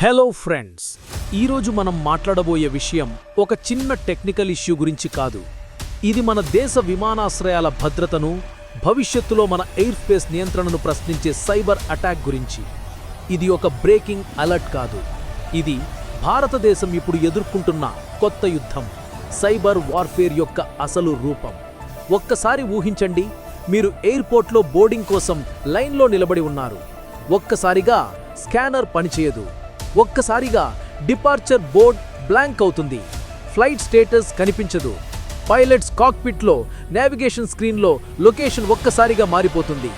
Hello friends ఈరోజు మనం మాట్లాడబోయే విషయం ఒక చిన్న టెక్నికల్ ఇష్యూ గురించి కాదు. ఇది మన దేశ విమానాశ్రయాల భద్రతను భవిష్యత్తులో మన ఎయిర్ స్పేస్ నియంత్రణను ప్రశ్నించే సైబర్ అటాక్ గురించి. ఇది ఒక బ్రేకింగ్ అలర్ట్ కాదు. ఇది భారతదేశం ఇప్పుడు ఎదుర్కొంటున్న కొత్త యుద్ధం సైబర్ వార్ఫేర్ యొక్క అసలు రూపం. ఒక్కసారి ఊహించండి మీరు ఎయిర్పోర్ట్లో బోర్డింగ్ కోసం లైన్లో నిలబడి ఉన్నారు. ఒక్కసారిగా స్కానర్ పనిచేయదు. ఒక్కసారిగా డిపార్చర్ బోర్డ్ బ్లాంక్ అవుతుంది. ఫ్లైట్ స్టేటస్ కనిపించదు. పైలట్స్ కాక్పిట్లో నావిగేషన్ స్క్రీన్లో లొకేషన్ ఒక్కసారిగా మారిపోతుంది.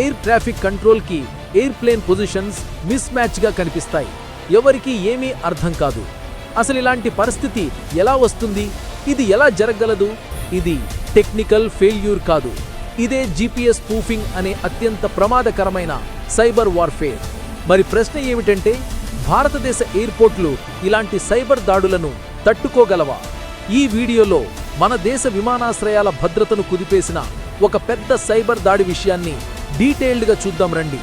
ఎయిర్ ట్రాఫిక్ కంట్రోల్కి ఎయిర్ప్లేన్ పొజిషన్స్ మిస్ మ్యాచ్గా కనిపిస్తాయి. ఎవరికీ ఏమీ అర్థం కాదు. అసలు ఇలాంటి పరిస్థితి ఎలా వస్తుంది? ఇది ఎలా జరగగలదు? ఇది టెక్నికల్ ఫెయిల్యూర్ కాదు. ఇదే జీపీఎస్ ప్రూఫింగ్ అనే అత్యంత ప్రమాదకరమైన సైబర్ వార్ఫేర్. మరి ప్రశ్న ఏమిటంటే భారతదేశ ఎయిర్పోర్ట్లు ఇలాంటి సైబర్ దాడులను తట్టుకోగలవా? ఈ వీడియోలో మన దేశ విమానాశ్రయాల భద్రతను కుదిపేసిన ఒక పెద్ద సైబర్ దాడి విషయాన్ని డీటెయిల్డ్గా చూద్దాం రండి.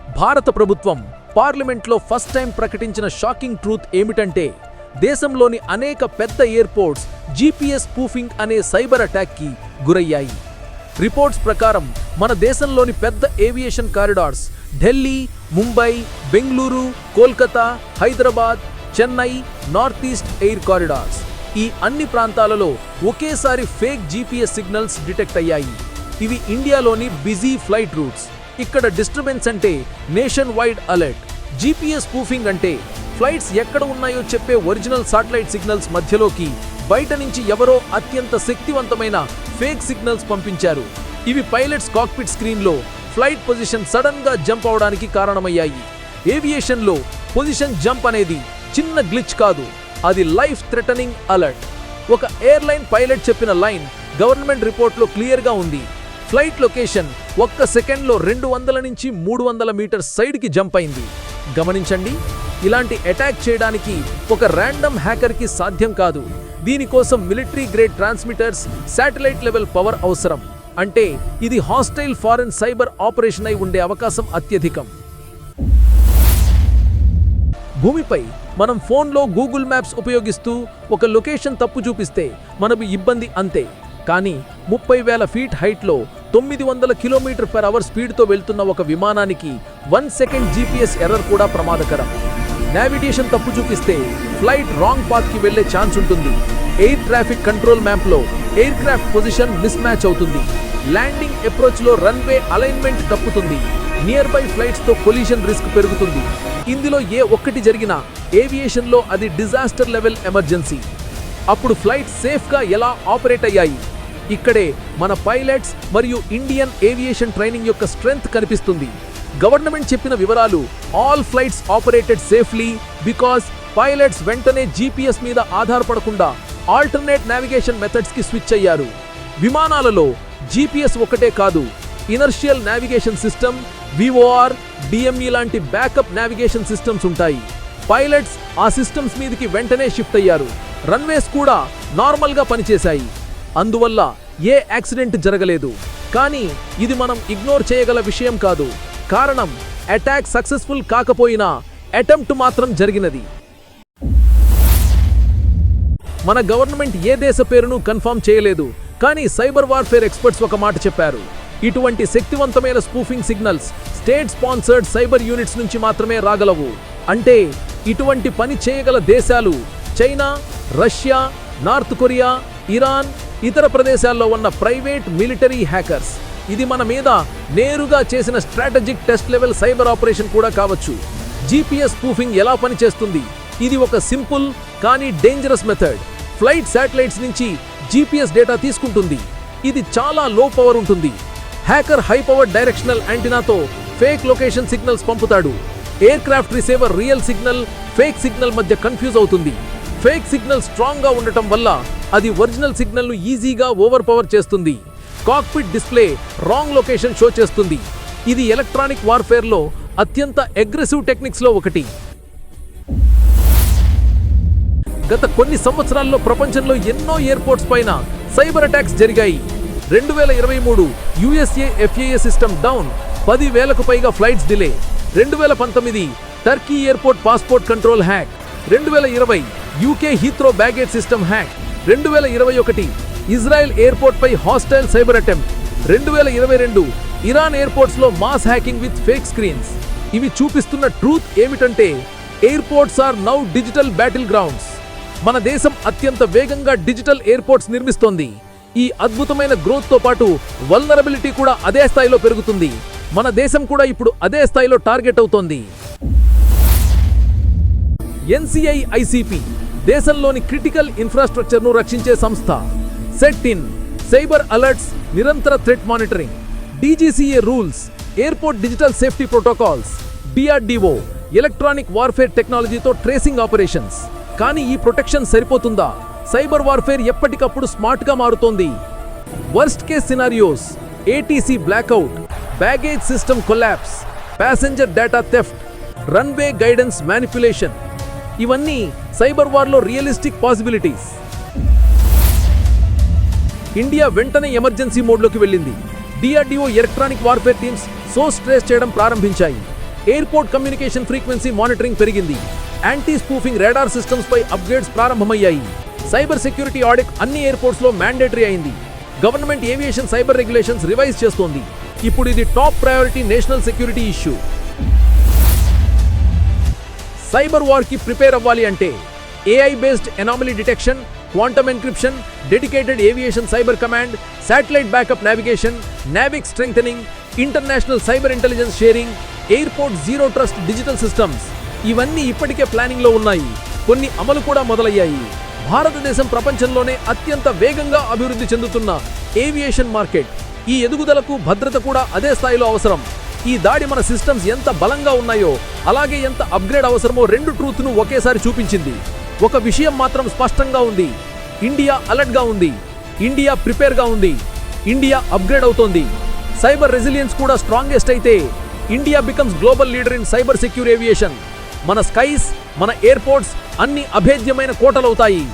భారత ప్రభుత్వం పార్లమెంట్లో ఫస్ట్ టైం ప్రకటించిన షాకింగ్ ట్రూత్ ఏమిటంటే దేశంలోని అనేక పెద్ద ఎయిర్పోర్ట్స్ జీపీఎస్ పూఫింగ్ అనే సైబర్ అటాక్కి గురయ్యాయి. రిపోర్ట్స్ ప్రకారం మన దేశంలోని పెద్ద aviation corridors Delhi Mumbai Bengaluru Kolkata Hyderabad Chennai north east air corridors ఈ అన్ని ప్రాంతాలలో ఒకేసారి ఫేక్ జీపీఎస్ సిగ్నల్స్ డిటెక్ట్ అయ్యాయి. ఇవి ఇండియాలోని బిజీ ఫ్లైట్ రూట్స్. ఇక్కడ డిస్టర్బెన్స్ అంటే nation wide alert. GPS proofing అంటే ఫ్లైట్స్ ఎక్కడ ఉన్నాయో చెప్పే ఒరిజినల్ సాటిలైట్ సిగ్నల్స్ మధ్యలోకి బయట నుంచి ఎవరో అత్యంత శక్తివంతమైన ఫేక్ సిగ్నల్స్ పంపించారు. ఇవి పైలట్స్ కాక్పిట్ స్క్రీన్లో ఫ్లైట్ పొజిషన్ సడన్గా జంప్ అవడానికి కారణమయ్యాయి. ఏవియేషన్లో పొజిషన్ జంప్ అనేది చిన్న గ్లిచ్ కాదు అది లైఫ్ థ్రెటనింగ్ అలర్ట్. ఒక ఎయిర్లైన్ పైలట్ చెప్పిన లైన్ గవర్నమెంట్ రిపోర్ట్లో క్లియర్గా ఉంది. ఫ్లైట్ లొకేషన్ ఒక్క సెకండ్లో రెండు వందల నుంచి మూడు వందల మీటర్ సైడ్కి జంప్ అయింది. గమనించండి ఇలాంటి అటాక్ చేయడానికి ఒక ర్యాండమ్ హ్యాకర్కి సాధ్యం కాదు. దీనికోసం military grade transmitters satellite level power అవసరం. అంటే ఇది హాస్టైల్ ఫారెన్ సైబర్ ఆపరేషన్ అయి ఉండే అవకాశం అత్యధికం. భూమిపై మనం ఫోన్లో గూగుల్ మ్యాప్స్ ఉపయోగిస్తూ ఒక లొకేషన్ తప్పు చూపిస్తే మనకు ఇబ్బంది అంతే. కానీ ముప్పై వేల ఫీట్ హైట్లో తొమ్మిది వందల కిలోమీటర్ పర్ అవర్ స్పీడ్తో వెళ్తున్న ఒక విమానానికి వన్ సెకండ్ జీపీఎస్ ఎర్రర్ కూడా ప్రమాదకరం. నావిగేషన్ తప్పు చూపిస్తే ఫ్లైట్ రాంగ్ పాత్కి వెళ్ళే ఛాన్స్ ఉంటుంది. ఎయిర్ ట్రాఫిక్ కంట్రోల్ మ్యాప్లో aircraft position mismatch అవుతుంది ల్యాండింగ్ అప్రోచ్లో రన్వే అలైన్మెంట్ తప్పుతుంది. నియర్ బై ఫ్లైట్స్తో కొలిషన్ రిస్క్ పెరుగుతుంది. ఇందులో ఏ ఒక్కటి జరిగినా ఏవియేషన్లో అది డిజాస్టర్ లెవెల్ ఎమర్జెన్సీ అప్పుడు ఫ్లైట్ సేఫ్గా ఎలా ఆపరేట్ అయ్యాయి? ఇక్కడే మన పైలట్స్ మరియు ఇండియన్ ఏవియేషన్ ట్రైనింగ్ యొక్క స్ట్రెంగ్త్ కనిపిస్తుంది. గవర్నమెంట్ చెప్పిన వివరాలు all flights operated safely because pilots వెంటనే జీపీఎస్ మీద ఆధారపడకుండా ఆల్టర్నేట్ నావిగేషన్ మెథడ్స్కి స్విచ్ అయ్యారు. విమానాలలో జీపీఎస్ ఒకటే కాదు inertial navigation system VOR DME లాంటి బ్యాకప్ నావిగేషన్ సిస్టమ్స్ ఉంటాయి. పైలట్స్ ఆ సిస్టమ్స్ మీదకి వెంటనే షిఫ్ట్ అయ్యారు. రన్వేస్ కూడా నార్మల్గా పనిచేశాయి. అందువల్ల ఏ యాక్సిడెంట్ జరగలేదు. కానీ ఇది మనం ఇగ్నోర్ చేయగల విషయం కాదు. కారణం అటాక్ సక్సెస్ఫుల్ కాకపోయినా అటెంప్ట్ మాత్రం జరిగినది. మన గవర్నమెంట్ ఏ దేశ పేరును కన్ఫర్మ్ చేయలేదు. కానీ సైబర్ వార్ఫేర్ ఎక్స్పర్ట్స్ ఒక మాట చెప్పారు. ఇటువంటి శక్తివంతమైన spoofing signals state sponsored cyber units నుంచి మాత్రమే రాగలవు. అంటే ఇటువంటి పని చేయగల దేశాలు China Russia North Korea Iran ఇతర ప్రదేశాల్లో ఉన్న ప్రైవేట్ మిలిటరీ హ్యాకర్స్. ఇది మన మీద నేరుగా చేసిన strategic test level cyber operation కూడా కావచ్చు. జీపీఎస్ ప్రూఫింగ్ ఎలా పనిచేస్తుంది? ఇది ఒక సింపుల్ కానీ డేంజరస్ మెథడ్. ఫ్లైట్ శాటిలైట్స్ నుంచి జీపీఎస్ డేటా తీసుకుంటుంది. ఇది చాలా లో పవర్ ఉంటుంది. హ్యాకర్ హై పవర్ డైరెక్షనల్ యాంటీనాతో ఫేక్ లొకేషన్ సిగ్నల్స్ పంపుతాడు. Aircraft receiver real signal fake signal మధ్య కన్ఫ్యూజ్ అవుతుంది. ఫేక్ సిగ్నల్ స్ట్రాంగ్గా ఉండటం వల్ల అది ఒరిజినల్ సిగ్నల్ను ఈజీగా ఓవర్ పవర్ చేస్తుంది. Cockpit display wrong location show చేస్తుంది. ఇది ఎలక్ట్రానిక్ వార్ఫేర్లో అత్యంత అగ్రెసివ్ టెక్నిక్స్లో ఒకటి. గత కొన్ని సంవత్సరాల్లో ప్రపంచంలో ఎన్నో ఎయిర్పోర్ట్స్ పైన సైబర్ అటాక్స్ జరిగాయి. రెండు వేల ఇరవై మూడు యుఎస్ఏ ఎఫ్ఏఏ సిస్టమ్ డౌన్ పది వేలకు పైగా ఫ్లైట్స్ డిలే రెండు వేల పంతొమ్మిది Turkey airport passport control hack రెండు వేల ఇరవై UK Heathrow baggage system hack రెండు వేల ఇరవై ఒకటి ఇజ్రాయెల్ ఎయిర్పోర్ట్ పై హాస్టైల్ సైబర్ అటెంప్ట్ రెండు వేల ఇరవై రెండు Iran ఎయిర్పోర్ట్స్లో mass hacking with fake screens ఇవి చూపిస్తున్న ట్రూత్ ఏమిటంటే airports are now digital battlegrounds మన దేశం అత్యంత వేగంగా డిజిటల్ ఎయిర్పోర్ట్స్ నిర్మిస్తోంది. ఈ అద్భుతమైన గ్రోత్తో పాటు వల్నరబిలిటీ కూడా అదే స్థాయిలో పెరుగుతుంది. మన దేశం కూడా ఇప్పుడు అదే స్థాయిలో టార్గెట్ అవుతోంది. ఎన్సిఐ ఐసిపి దేశంలోని క్రిటికల్ ఇన్ఫ్రాస్ట్రక్చర్ను రక్షించే సంస్థ. CERT In. సైబర్ అలర్ట్స్ నిరంతర threat monitoring. DGCA rules airport digital safety protocols DRDO electronic warfare టెక్నాలజీతో ట్రేసింగ్ ఆపరేషన్స్. కానీ ఈ ప్రొటెక్షన్ సరిపోతుందా? సైబర్ వార్ఫేర్ ఎప్పటికప్పుడు స్మార్ట్గా మారుతోంది. Worst case scenarios ATC blackout baggage system collapse passenger data theft runway guidance manipulation ఇవన్నీ cyber వార్లో realistic possibilities. India వెంటనే ఎమర్జెన్సీ మోడ్లోకి వెళ్ళింది. DRDO electronic warfare teams source trace చేయడం ప్రారంభించాయి. ఎయిర్పోర్ట్ కమ్యూనికేషన్ ఫ్రీక్వెన్సీ మానిటరింగ్ పెరిగింది. యాంటీ స్పూఫింగ్ రాడార్ సిస్టమ్స్ పై upgrades ప్రారంభమయ్యాయి. సైబర్ సెక్యూరిటీ ఆడిట్ అన్ని ఎయిర్పోర్ట్స్లో మ్యాండేటరీ అయింది. Government aviation cyber regulations revise చేస్తోంది. ఇప్పుడు ఇది top priority national security issue. Cyber వార్కి prepare అవ్వాలి అంటే AI based anomaly detection quantum encryption dedicated aviation cyber command satellite backup navigation NavIC strength international cyber intelligence sharing airport zero trust digital systems ఇవన్నీ ఇప్పటికే ప్లానింగ్లో ఉన్నాయి. కొన్ని అమలు కూడా మొదలయ్యాయి. భారతదేశం ప్రపంచంలోనే అత్యంత వేగంగా అభివృద్ధి చెందుతున్న ఏవియేషన్ మార్కెట్ ఈ ఎదుగుదలకు భద్రత కూడా అదే స్థాయిలో అవసరం. ఈ దాడి మన సిస్టమ్స్ ఎంత బలంగా ఉన్నాయో అలాగే ఎంత అప్గ్రేడ్ అవసరమో రెండు ట్రూత్ను ఒకేసారి చూపించింది. ఒక విషయం మాత్రం స్పష్టంగా ఉంది. ఇండియా అలర్ట్గా ఉంది. ఇండియా ప్రిపేర్గా ఉంది. ఇండియా అప్గ్రేడ్ అవుతోంది. సైబర్ రెసిలియన్స్ కూడా స్ట్రాంగెస్ట్ అయితే India becomes global leader in cyber secure aviation. మన స్కైస్ మన ఎయిర్పోర్ట్స్ అన్ని అభేద్యమైన కోటలవుతాయి.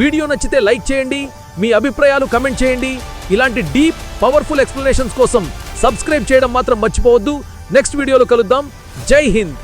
వీడియో నచ్చితే లైక్ చేయండి మీ అభిప్రాయాలు కమెంట్ చేయండి. ఇలాంటి డీప్ పవర్ఫుల్ ఎక్స్ప్లెనేషన్స్ కోసం సబ్స్క్రైబ్ చేయడం మాత్రం మర్చిపోవద్దు. నెక్స్ట్ వీడియోలో కలుద్దాం. జై హింద్.